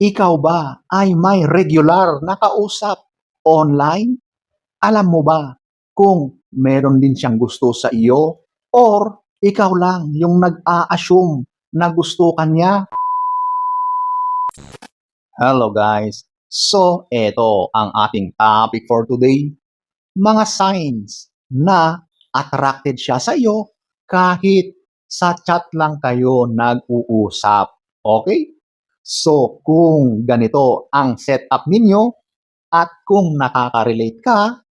ikaw ba ay may regular na kausap online? Alam mo ba kung meron din siyang gusto sa iyo or ikaw lang yung nag-a-assume na gusto kanya? Hello guys. So, eto ang ating topic for today. Mga signs na attracted siya sa iyo kahit sa chat lang kayo nag-uusap. Okay? So, kung ganito ang setup ninyo at kung nakaka-relate ka,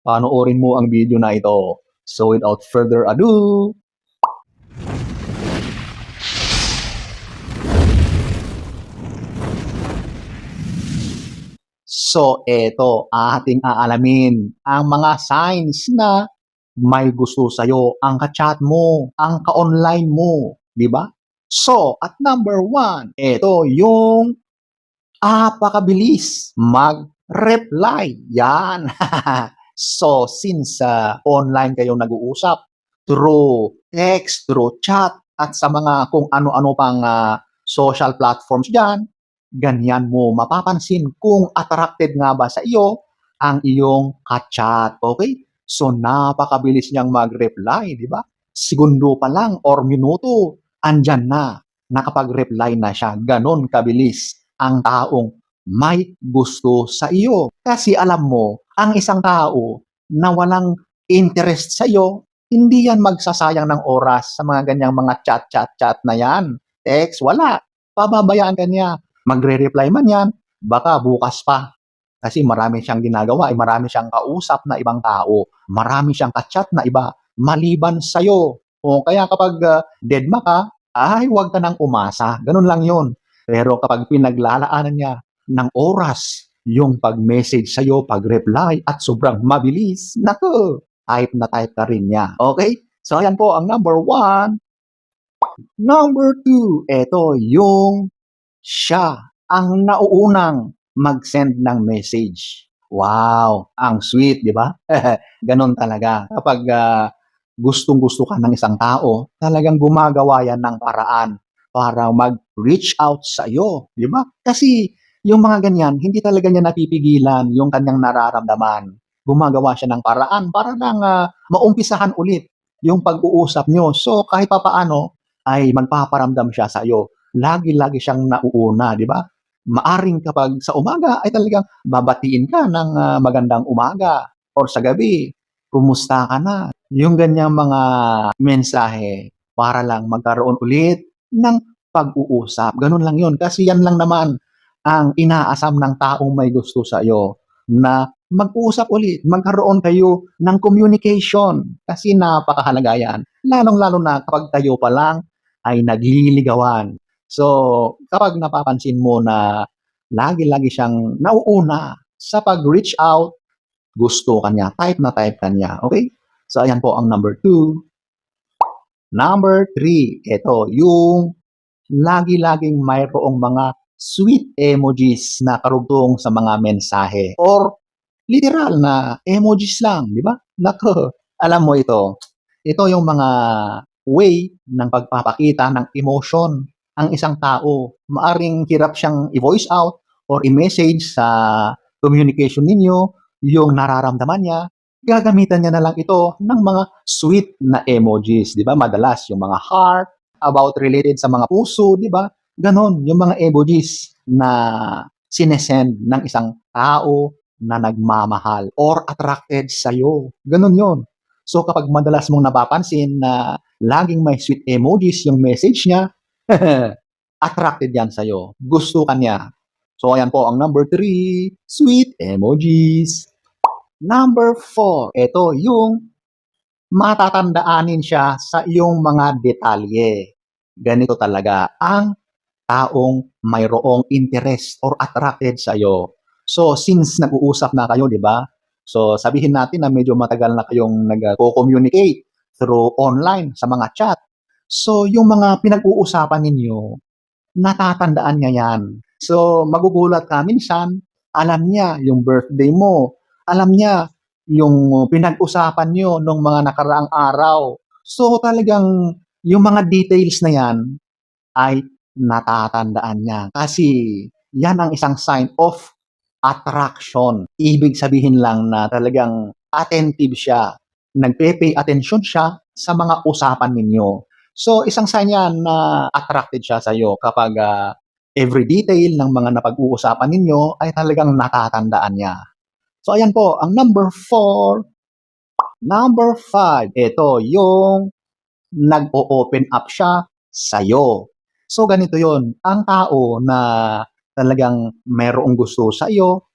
panoorin mo ang video na ito. So, without further ado, So, eto, ating aalamin ang mga signs na may gusto sa'yo ang ka-chat mo, ang ka-online mo, di ba? So, at number one, eto yung apakabilis mag-reply. Yan. so, since uh, online kayo nag-uusap, through text, through chat, at sa mga kung ano-ano pang uh, social platforms dyan, ganyan mo mapapansin kung attracted nga ba sa iyo ang iyong ka-chat. Okay? So, napakabilis niyang mag-reply, di ba? Segundo pa lang or minuto, andyan na, nakapag-reply na siya. Ganon kabilis ang taong may gusto sa iyo. Kasi alam mo, ang isang tao na walang interest sa iyo, hindi yan magsasayang ng oras sa mga ganyang mga chat-chat-chat na yan. Text, wala. Pababayaan ka niya magre-reply man yan, baka bukas pa. Kasi marami siyang ginagawa, ay marami siyang kausap na ibang tao, marami siyang kachat na iba, maliban sa'yo. O kaya kapag uh, deadma ka, ay huwag ka nang umasa. Ganun lang yon. Pero kapag pinaglalaanan niya ng oras, yung pag-message sa'yo, pag-reply, at sobrang mabilis, naku, type na type ka rin niya. Okay? So, ayan po ang number one. Number two, ito yung siya ang nauunang mag-send ng message. Wow, ang sweet, di ba? Ganon talaga. Kapag uh, gustong-gusto ka ng isang tao, talagang gumagawa yan ng paraan para mag-reach out sa iyo, di ba? Kasi yung mga ganyan, hindi talaga niya napipigilan yung kanyang nararamdaman. Gumagawa siya ng paraan para lang uh, maumpisahan ulit yung pag-uusap nyo. So kahit papaano ay magpaparamdam siya sa iyo lagi-lagi siyang nauuna, di ba? Maaring kapag sa umaga ay talagang babatiin ka ng uh, magandang umaga or sa gabi, kumusta ka na? Yung ganyang mga mensahe para lang magkaroon ulit ng pag-uusap. Ganun lang yun. Kasi yan lang naman ang inaasam ng taong may gusto sa iyo na mag-usap ulit, magkaroon kayo ng communication kasi napakahalaga yan. Lalong-lalo na kapag kayo pa lang ay nagliligawan. So, kapag napapansin mo na lagi-lagi siyang nauuna sa pag-reach out, gusto kanya, type na type kanya. Okay? So, ayan po ang number two. Number three, ito, yung lagi-laging mayroong mga sweet emojis na karugtong sa mga mensahe or literal na emojis lang, di ba? Nako, alam mo ito. Ito yung mga way ng pagpapakita ng emotion ang isang tao. Maaring hirap siyang i-voice out or i-message sa communication ninyo yung nararamdaman niya. Gagamitan niya na lang ito ng mga sweet na emojis, di ba? Madalas yung mga heart, about related sa mga puso, di ba? Ganon, yung mga emojis na sinesend ng isang tao na nagmamahal or attracted sa'yo. Ganon yon. So kapag madalas mong napapansin na laging may sweet emojis yung message niya, attracted yan sa'yo. Gusto ka niya. So, ayan po ang number three, sweet emojis. Number four, ito yung matatandaanin siya sa iyong mga detalye. Ganito talaga ang taong mayroong interest or attracted sa iyo. So, since nag-uusap na kayo, di ba? So, sabihin natin na medyo matagal na kayong nag-communicate through online sa mga chat. So, yung mga pinag-uusapan ninyo, natatandaan niya yan. So, magugulat ka minsan, alam niya yung birthday mo, alam niya yung pinag-usapan niyo nung mga nakaraang araw. So, talagang yung mga details na yan ay natatandaan niya. Kasi yan ang isang sign of attraction. Ibig sabihin lang na talagang attentive siya. Nagpe-pay attention siya sa mga usapan ninyo. So, isang sign yan na attracted siya sa iyo kapag ah, every detail ng mga napag-uusapan ninyo ay talagang natatandaan niya. So, ayan po, ang number four. Number five, ito yung nag-o-open up siya sa'yo. So, ganito yon Ang tao na talagang mayroong gusto sa iyo,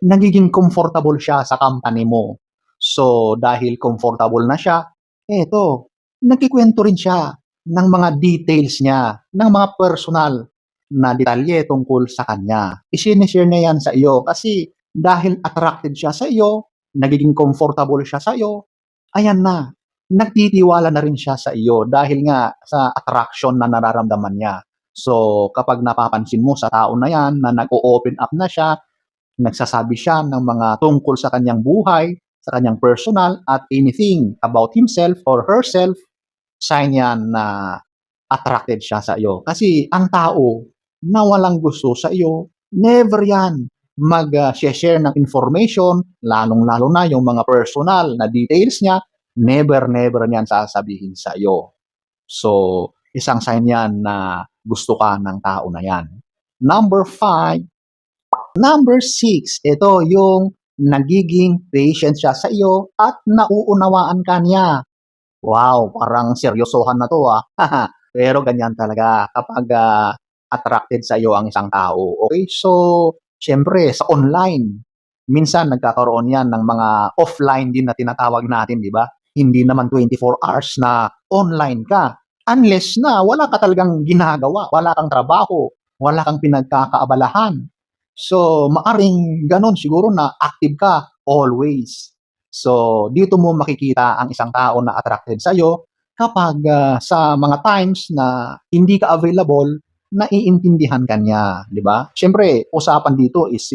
nagiging comfortable siya sa company mo. So, dahil comfortable na siya, eto, nagkikwento rin siya ng mga details niya, ng mga personal na detalye tungkol sa kanya. Isinishare niya yan sa iyo kasi dahil attracted siya sa iyo, nagiging comfortable siya sa iyo, ayan na, nagtitiwala na rin siya sa iyo dahil nga sa attraction na nararamdaman niya. So, kapag napapansin mo sa tao na yan na nag-o-open up na siya, nagsasabi siya ng mga tungkol sa kanyang buhay, sa kanyang personal at anything about himself or herself, sign yan na attracted siya sa iyo. Kasi ang tao na walang gusto sa iyo, never yan mag-share ng information, lalong-lalo na yung mga personal na details niya, never, never niyan sasabihin sa iyo. So, isang sign yan na gusto ka ng tao na yan. Number five, number six, ito yung nagiging patient siya sa iyo at nauunawaan ka niya. Wow, parang seryosohan na to ah. Pero ganyan talaga kapag ah, attracted sa iyo ang isang tao. Okay, so syempre sa online, minsan nagkakaroon yan ng mga offline din na tinatawag natin, di ba? Hindi naman 24 hours na online ka. Unless na wala ka talagang ginagawa, wala kang trabaho, wala kang pinagkakaabalahan. So, maaring ganon siguro na active ka always. So, dito mo makikita ang isang tao na attracted sa iyo kapag ah, sa mga times na hindi ka available, naiintindihan ka niya, di ba? Siyempre, usapan dito is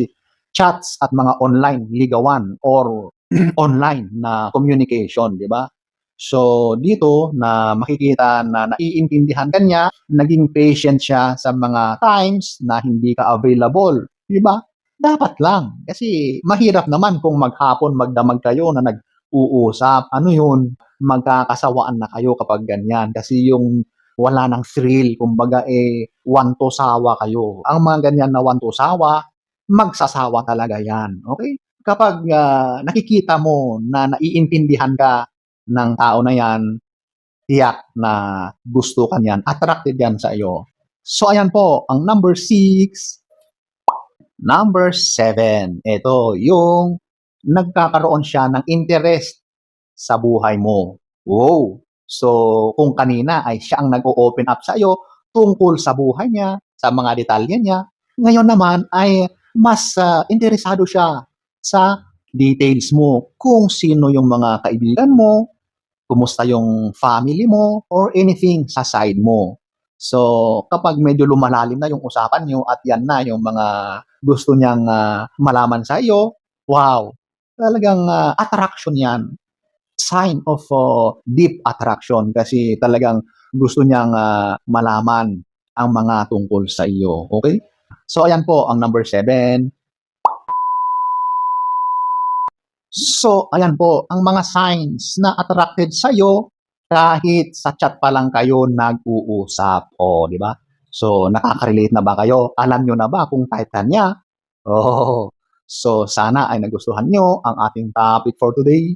chats at mga online ligawan or online na communication, di ba? So, dito na makikita na naiintindihan ka niya, naging patient siya sa mga times na hindi ka available, di ba? Dapat lang. Kasi mahirap naman kung maghapon magdamag kayo na nag-uusap. Ano yun? Magkakasawaan na kayo kapag ganyan. Kasi yung wala ng thrill, kumbaga eh, one to sawa kayo. Ang mga ganyan na one to sawa, magsasawa talaga yan. Okay? Kapag ah, nakikita mo na naiintindihan ka ng tao na yan, tiyak na gusto ka niyan, attracted yan sa iyo. So ayan po, ang number six, Number seven, ito yung nagkakaroon siya ng interest sa buhay mo. Wow! So, kung kanina ay siya ang nag-o-open up sa iyo tungkol sa buhay niya, sa mga detalye niya, ngayon naman ay mas ah, interesado siya sa details mo, kung sino yung mga kaibigan mo, kumusta yung family mo, or anything sa side mo. So, kapag medyo lumalalim na yung usapan nyo at yan na yung mga gusto niyang ah, malaman sa iyo, wow, talagang ah, attraction yan. Sign of ah, deep attraction kasi talagang gusto niyang ah, malaman ang mga tungkol sa iyo. Okay? So, ayan po ang number seven. So, ayan po, ang mga signs na attracted sa iyo kahit sa chat pa lang kayo nag-uusap. O, di ba? So, nakaka-relate na ba kayo? Alam nyo na ba kung type ka niya? Oh, so sana ay nagustuhan nyo ang ating topic for today.